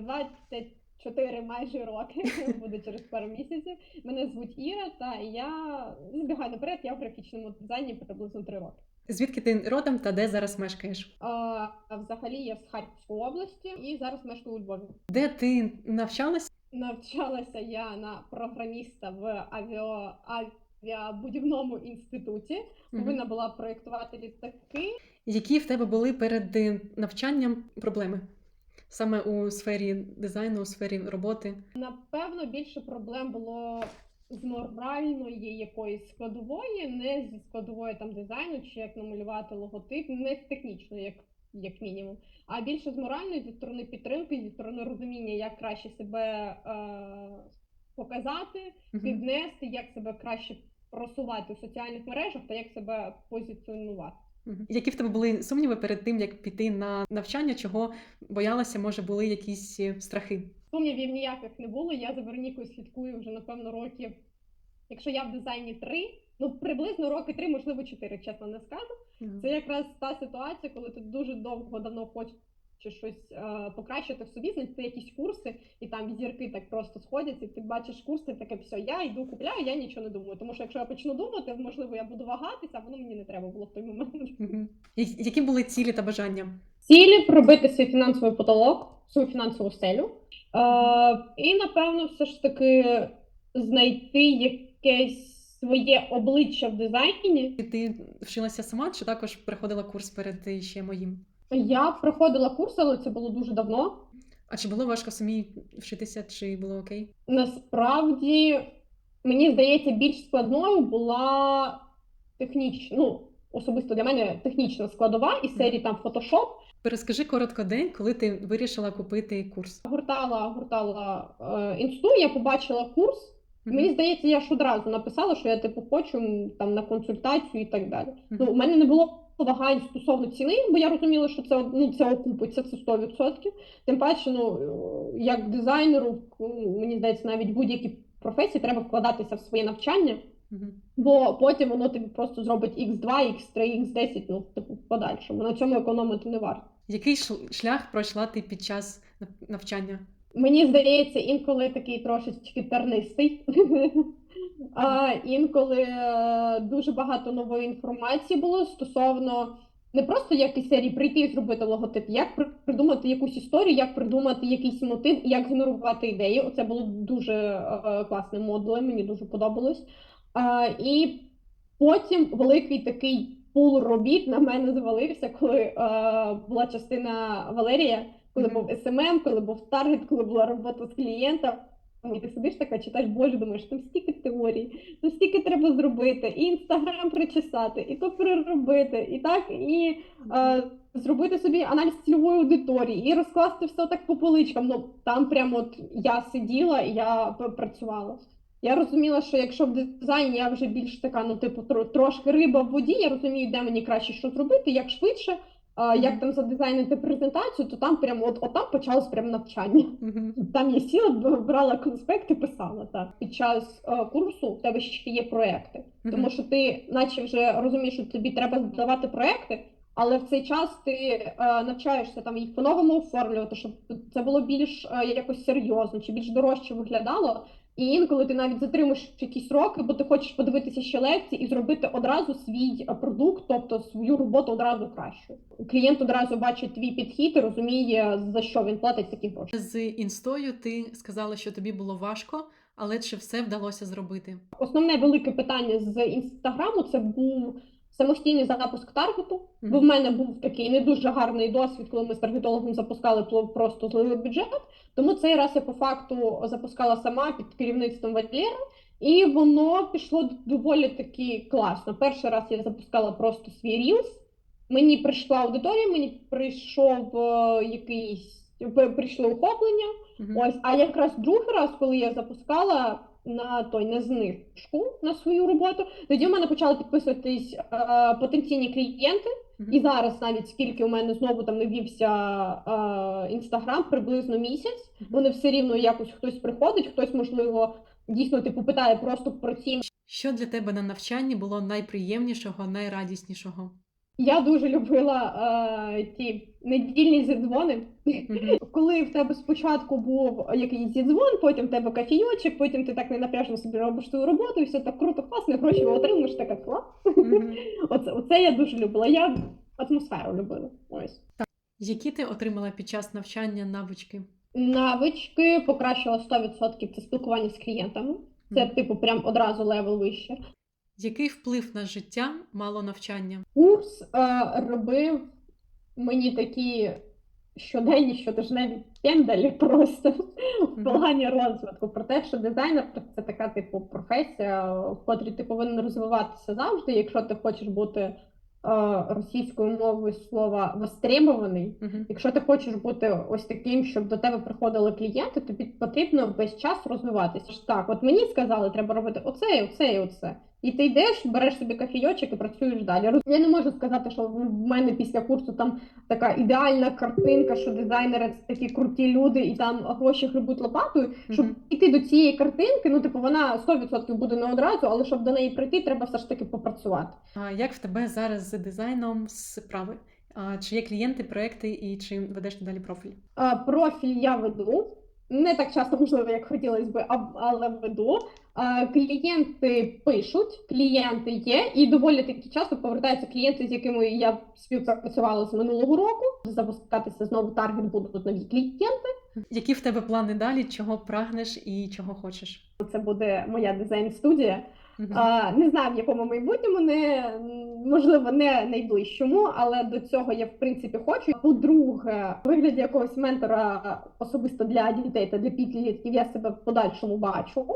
24 майже роки, буде через пару місяців. Мене звуть Іра, та я збігаю наперед, я в графічному дизайні приблизно 3 роки. Звідки ти родом та де зараз мешкаєш? А, взагалі я з Харківської області і зараз мешкаю у Львові. Де ти навчалась? Навчалася я на програміста в авіа... авіабудівному інституті. Повинна була проєктувати літаки. Які в тебе були перед е, навчанням проблеми? Саме у сфері дизайну, у сфері роботи? Напевно, більше проблем було з моральної якоїсь складової, не зі складової там дизайну, чи як намалювати логотип, не з технічної, як, як мінімум, а більше з моральної зі сторони підтримки, зі сторони розуміння, як краще себе е, показати, піднести, як себе краще просувати у соціальних мережах та як себе позиціонувати. Які в тебе були сумніви перед тим, як піти на навчання, чого боялася, може, були якісь е, страхи? Сумнівів ніяких не було. Я за Веронікою слідкую вже напевно років. Якщо я в дизайні три, ну приблизно роки три, можливо, чотири, чесно не скажу. Мгм. Це якраз та ситуація, коли ти дуже довго давно хочеш щось е, покращити в собі, знайти якісь курси, і там зірки так просто сходяться, і ти бачиш курси, таке все, я йду купляю, я нічого не думаю. Тому що якщо я почну думати, можливо, я буду вагатися, а воно мені не треба було в той момент. Які були цілі та бажання? Цілі пробити свій фінансовий потолок, свою фінансову стелю. Е, і, напевно, все ж таки знайти якесь своє обличчя в дизайні. І Ти вчилася сама чи також приходила курс перед ще моїм? Я проходила курс, але це було дуже давно. А чи було важко самі вчитися, чи було окей? Насправді, мені здається, більш складною була технічна, ну, особисто для мене технічна складова із серії там Photoshop. Перескажи коротко день, коли ти вирішила купити курс. Гуртала, гуртала е, інсту, я побачила курс. Мгм. Мені здається, я ж одразу написала, що я типу хочу там на консультацію і так далі. Мгм. Ну, у мене не було вагань стосовно ціни, бо я розуміла, що це ну, це окупиться, це 100%. Тим паче, ну е, як дизайнеру, мені здається, навіть будь-які професії треба вкладатися в своє навчання, Мгм. бо потім воно тобі просто зробить X2, X3, X10, ну типу в подальшому. На цьому економити не варто. Який шлях пройшла ти під час нав- навчання? Мені здається, інколи такий трошечки тернистий. Інколи е, дуже багато нової інформації було стосовно не просто як серії прийти і зробити логотип, як придумати якусь історію, як придумати якийсь мотив, як генерувати ідеї. Оце було дуже е, класним модулем, мені дуже подобалось. І потім великий такий пул робіт на мене завалився, коли е, була частина Валерія, коли був SMM, коли був таргет, коли була робота з клієнтом. І ти сидиш така, читаєш, боже, думаєш, там стільки теорій, там стільки треба зробити, і інстаграм причесати, і то переробити, і так, і е, зробити собі аналіз цільової аудиторії, і розкласти все так по поличкам. Ну там прямо от я сиділа я працювала. Я розуміла, що якщо в дизайні я вже більш така, ну типу, трошки риба в воді, я розумію, де мені краще що зробити, як швидше, як там задизайнити презентацію, то там прямо от, от там почалось прямо навчання. Там я сіла, брала конспекти, писала так. Під час е, курсу в тебе ще є проекти, тому що ти, наче вже розумієш, що тобі треба здавати проекти, але в цей час ти е, навчаєшся там їх по-новому оформлювати, щоб це було більш е, якось серйозно чи більш дорожче виглядало. І інколи ти навіть затримуєш якісь роки, бо ти хочеш подивитися ще лекції і зробити одразу свій е, продукт, тобто свою роботу одразу кращою. Клієнт одразу бачить твій підхід і розуміє, за що він платить такі гроші. З інстою ти сказала, що тобі було важко, але чи все вдалося зробити? Основне велике питання з інстаграму це був самостійний запуск таргету. Мгм. Бо в мене був такий не дуже гарний досвід, коли ми з таргетологом запускали просто злили бюджет. Тому цей раз я по факту запускала сама під керівництвом Валєра, і воно пішло доволі таки класно. Перший раз я запускала просто свій рілс. Мені прийшла аудиторія, мені прийшов е, якийсь прийшло охоплення. Мгм. Ось, а якраз другий раз, коли я запускала на той на знижку на свою роботу, тоді в мене почали підписуватись е, потенційні клієнти. Мгм. І зараз, навіть скільки у мене знову там не вівся інстаграм, приблизно місяць, Мгм. вони все рівно якось хтось приходить, хтось, можливо, дійсно типу питає просто про ці Що для тебе на навчанні було найприємнішого, найрадіснішого? Я дуже любила е, ті недільні зідзвони. Мгм. Коли в тебе спочатку був якийсь зідзвон, потім в тебе кофійочок, потім ти так ненапряжно собі робиш свою роботу, і все так круто, класно, гроші отримуєш, така клас. Мгм. Оце, оце я дуже любила. Я атмосферу любила. Ось. Які ти отримала під час навчання навички? Навички покращила 100% це спілкування з клієнтами. Це, типу, прям одразу левел вище. Який вплив на життя мало навчання? Курс е, робив мені такі щоденні, щотижневі пендалі просто в плані розвитку. Про те, що дизайнер це така типу професія, в котрій ти повинен розвиватися завжди. Якщо ти хочеш бути е, російською мовою слова востребований, Мгм. Якщо ти хочеш бути ось таким, щоб до тебе приходили клієнти, тобі потрібно весь час розвиватися. Так, от мені сказали, треба робити оце, і оце, і оце. І ти йдеш, береш собі кофійочок і працюєш далі. Я не можу сказати, що в мене після курсу там така ідеальна картинка, що дизайнери це такі круті люди, і там гроші грибуть лопатою. Щоб йти до цієї картинки, ну типу вона 100% буде не одразу, але щоб до неї прийти, треба все ж таки попрацювати. А як в тебе зараз з дизайном справи? А, чи є клієнти, проекти і чи ведеш ти далі профіль? А, Профіль я веду. Не так часто, можливо, як хотілося б, але веду. Клієнти пишуть, клієнти є, і доволі таки часто повертаються клієнти, з якими я співпрацювала з минулого року. Запускатися знову таргет будуть нові клієнти. Які в тебе плани далі? Чого прагнеш і чого хочеш? Це буде моя дизайн-студія. Мгм. Не знаю, в якому майбутньому, не можливо, не найближчому, але до цього я в принципі хочу. По-друге, вигляді якогось ментора особисто для дітей та для підлітків я себе в подальшому бачу.